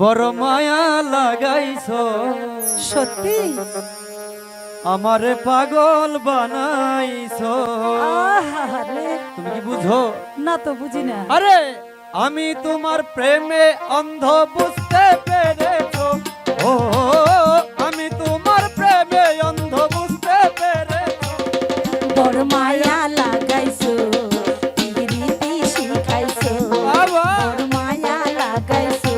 বড় মায়া লাগাইছো। সত্যি? আমারে পাগল বানাইছ। তুমি কি বুঝো? না তো বুঝি না। আরে আমি তোমার প্রেমে অন্ধ বুঝতে পেরেছ। ও আমি তোমার প্রেমে অন্ধ বুঝতে পেরেছ। বড় মায়া লাগাইছো শিখাইছো। বড় মায়া লাগাইছো।